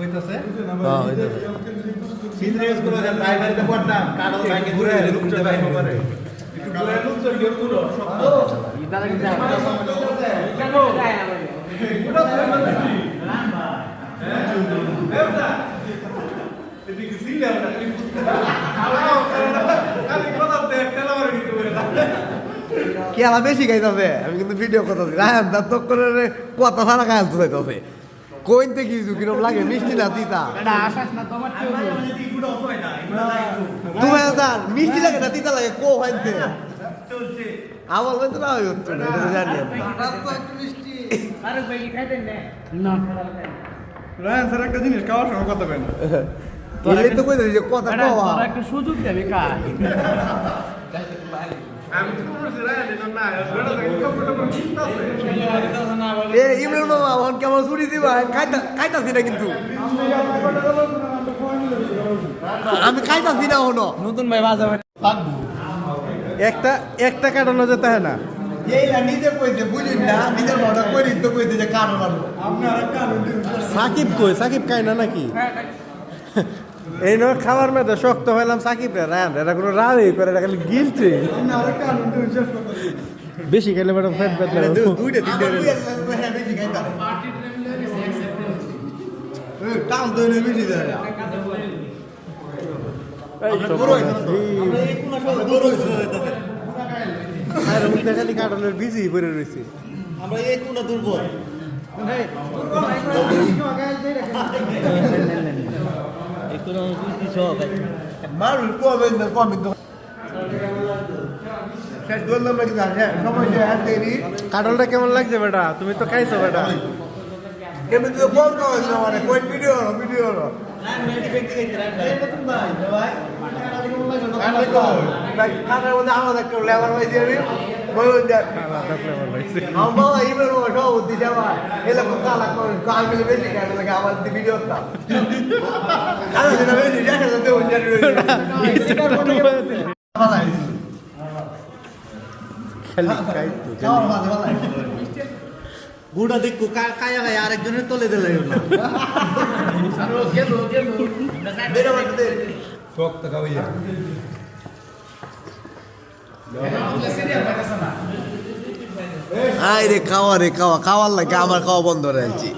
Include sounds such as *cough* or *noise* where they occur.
হইতাছে? হ্যাঁ, হইতাছে। করে ঘুরে একটু ঘুরে লুক গিয়ে পুরো। এদিকে খালি কথা টেলা মারে দিতে পারে কি আলা বেশি খাইতাছে আমি কিন্তু ভিডিও করতেছি। রায়ন তার তো করে কথা সারা আলতে যাইতাছে। কইতে কিছু কিরম লাগে? মিষ্টি না তিতা? তুমি জান মিষ্টি লাগে না তিতা লাগে কো হইতে। আমার বলতে না হয় উত্তর এটা তো জানি আমি রায়ন স্যার একটা জিনিস খাওয়ার সময় কথা কয় না এলে তো কইতে যে কথা কওয়া। একটা সুযোগ দেবে কাজ *laughs* এ ইমরান মামা এখন কেমন ছুটি দিবা? খাইতা খাইতাছি না কিন্তু। আমি খাইতাছি না হনো নতুন ভাই বাজাবে একটা একটা কাটানো যেতে হয় না। সাকিব কই? সাকিব খায় না নাকি? এই নয় খাবার মেয়েটা শক্ত হইলাম সাকিব রে রান এটা কোনো রানই করে এটা খালি গিলছে বেশি খেলে ম্যাডাম ফ্যাট ফ্যাট লাগে। দুইটা তিনটা বেশি খাইতাম তো বেশি দেয় খালি কাটলের বিজি পড়ে রয়েছে। আমরা এই কোনা দুর্বল। *laughs* মানুষ কমে কমে কাটলটা কেমন লাগছে বেটা? তুমি তো খাইছো বেটা। এমনি তো না হইছে মানে কোন ভিডিও হলো ভিডিও হলো কানের মধ্যে আমাদের লেবার পাইছি বুড়া দেখো কায়া খায় আরেকজনের তলে দিলে না দেরে শক্ত খাওয়াইয়া আই রে খাওয়া রে খাওয়া। খাওয়ার লাগে আমার খাওয়া বন্ধ রয়েছে